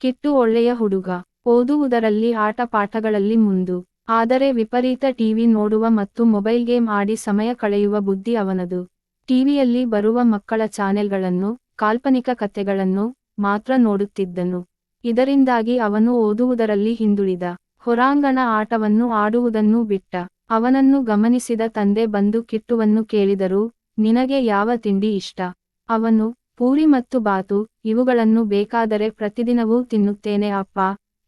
ಕಿಟ್ಟು ಒಳ್ಳೆಯ ಹುಡುಗ. ಓದುವುದರಲ್ಲಿ ಆಟ ಪಾಠಗಳಲ್ಲಿ ಮುಂದು. ಆದರೆ ವಿಪರೀತ ಟಿವಿ ನೋಡುವ ಮತ್ತು ಮೊಬೈಲ್ ಗೇಮ್ ಆಡಿ ಸಮಯ ಕಳೆಯುವ ಬುದ್ಧಿ ಅವನದು. ಟಿವಿಯಲ್ಲಿ ಬರುವ ಮಕ್ಕಳ ಚಾನೆಲ್ಗಳನ್ನು, ಕಾಲ್ಪನಿಕ ಕಥೆಗಳನ್ನು ಮಾತ್ರ ನೋಡುತ್ತಿದ್ದನು. ಇದರಿಂದಾಗಿ ಅವನು ಓದುವುದರಲ್ಲಿ ಹಿಂದುಳಿದ. ಹೊರಾಂಗಣ ಆಟವನ್ನು ಆಡುವುದನ್ನೂ ಬಿಟ್ಟ. ಅವನನ್ನು ಗಮನಿಸಿದ ತಂದೆ ಬಂದು ಕಿಟ್ಟುವನ್ನು ಕೇಳಿದರು, ನಿನಗೆ ಯಾವ ತಿಂಡಿ ಇಷ್ಟ? ಅವನು ಪೂರಿ ಮತ್ತು ಬಾತು ಇವುಗಳನ್ನು ಬೇಕಾದರೆ ಪ್ರತಿದಿನವೂ ತಿನ್ನುತ್ತೇನೆ ಅಪ್ಪ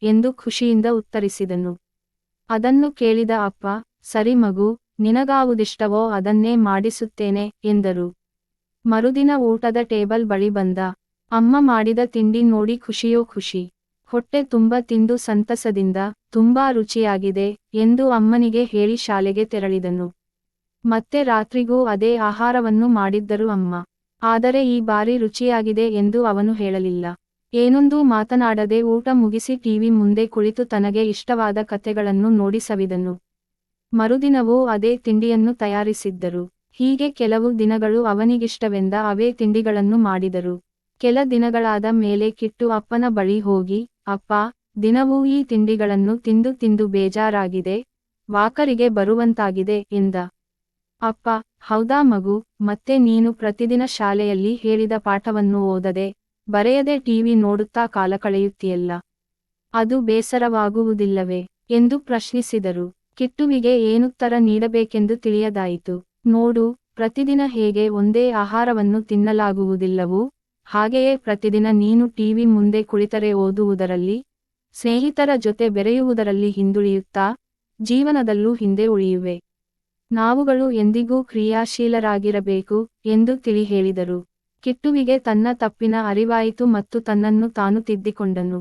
ಎಂದು ಖುಷಿಯಿಂದ ಉತ್ತರಿಸಿದನು. ಅದನ್ನು ಕೇಳಿದ ಅಪ್ಪ, ಸರಿ ಮಗು, ನಿನಗಾವುದಿಷ್ಟವೋ ಅದನ್ನೇ ಮಾಡಿಸುತ್ತೇನೆ ಎಂದರು. ಮರುದಿನ ಊಟದ ಟೇಬಲ್ ಬಳಿ ಬಂದ. ಅಮ್ಮ ಮಾಡಿದ ತಿಂಡಿ ನೋಡಿ ಖುಷಿಯೋ ಖುಷಿ. ಹೊಟ್ಟೆ ತುಂಬ ತಿಂದು ಸಂತಸದಿಂದ ತುಂಬಾ ರುಚಿಯಾಗಿದೆ ಎಂದು ಅಮ್ಮನಿಗೆ ಹೇಳಿ ಶಾಲೆಗೆ ತೆರಳಿದನು. ಮತ್ತೆ ರಾತ್ರಿಗೂ ಅದೇ ಆಹಾರವನ್ನು ಮಾಡಿದ್ದರು ಅಮ್ಮ. ಆದರೆ ಈ ಬಾರಿ ರುಚಿಯಾಗಿದೆ ಎಂದು ಅವನು ಹೇಳಲಿಲ್ಲ. ಏನೊಂದೂ ಮಾತನಾಡದೆ ಊಟ ಮುಗಿಸಿ ಟಿವಿ ಮುಂದೆ ಕುಳಿತು ತನಗೆ ಇಷ್ಟವಾದ ಕಥೆಗಳನ್ನು ನೋಡಿ ಸವಿದನು. ಮರುದಿನವೂ ಅದೇ ತಿಂಡಿಯನ್ನು ತಯಾರಿಸಿದ್ದರು. ಹೀಗೆ ಕೆಲವು ದಿನಗಳು ಅವನಿಗಿಷ್ಟವೆಂದ ಅವೇ ತಿಂಡಿಗಳನ್ನು ಮಾಡಿದರು. ಕೆಲ ದಿನಗಳಾದ ಮೇಲೆ ಕಿಟ್ಟು ಅಪ್ಪನ ಬಳಿ ಹೋಗಿ, ಅಪ್ಪ, ದಿನವೂ ಈ ತಿಂಡಿಗಳನ್ನು ತಿಂದು ತಿಂದು ಬೇಜಾರಾಗಿದೆ, ವಾಕರಿಗೆ ಬರುವಂತಾಗಿದೆ ಎಂದ. ಅಪ್ಪ, ಹೌದಾ ಮಗು, ಮತ್ತೆ ನೀನು ಪ್ರತಿದಿನ ಶಾಲೆಯಲ್ಲಿ ಹೇಳಿದ ಪಾಠವನ್ನು ಓದದೆ, ಬರೆಯದೆ ಟಿವಿ ನೋಡುತ್ತಾ ಕಾಲ ಕಳೆಯುತ್ತೀಯಲ್ಲ? ಅದು ಬೇಸರವಾಗುವುದಿಲ್ಲವೇ? ಎಂದು ಪ್ರಶ್ನಿಸಿದರು. ಕಿಟ್ಟುವಿಗೆ ಏನುತ್ತರ ನೀಡಬೇಕೆಂದು ತಿಳಿಯದಾಯಿತು. ನೋಡು, ಪ್ರತಿದಿನ ಹೇಗೆ ಒಂದೇ ಆಹಾರವನ್ನು ತಿನ್ನಲಾಗುವುದಿಲ್ಲವೂ, ಹಾಗೆಯೇ ಪ್ರತಿದಿನ ನೀನು ಟಿವಿ ಮುಂದೆ ಕುಳಿತರೆ ಓದುವುದರಲ್ಲಿ, ಸ್ನೇಹಿತರ ಜೊತೆ ಬೆರೆಯುವುದರಲ್ಲಿ ಹಿಂದುಳಿಯುತ್ತಾ, ಜೀವನದಲ್ಲೂ ಹಿಂದೆ ಉಳಿಯುವೆ. ನಾವುಗಳು ಎಂದಿಗೂ ಕ್ರಿಯಾಶೀಲರಾಗಿರಬೇಕು ಎಂದು ತಿಳಿ ಹೇಳಿದರು ಕಿಟ್ಟುವಿಗೆ ತನ್ನ ತಪ್ಪಿನ ಅರಿವಾಯಿತು ಮತ್ತು ತನ್ನನ್ನು ತಾನು ತಿದ್ದಿಕೊಂಡನು.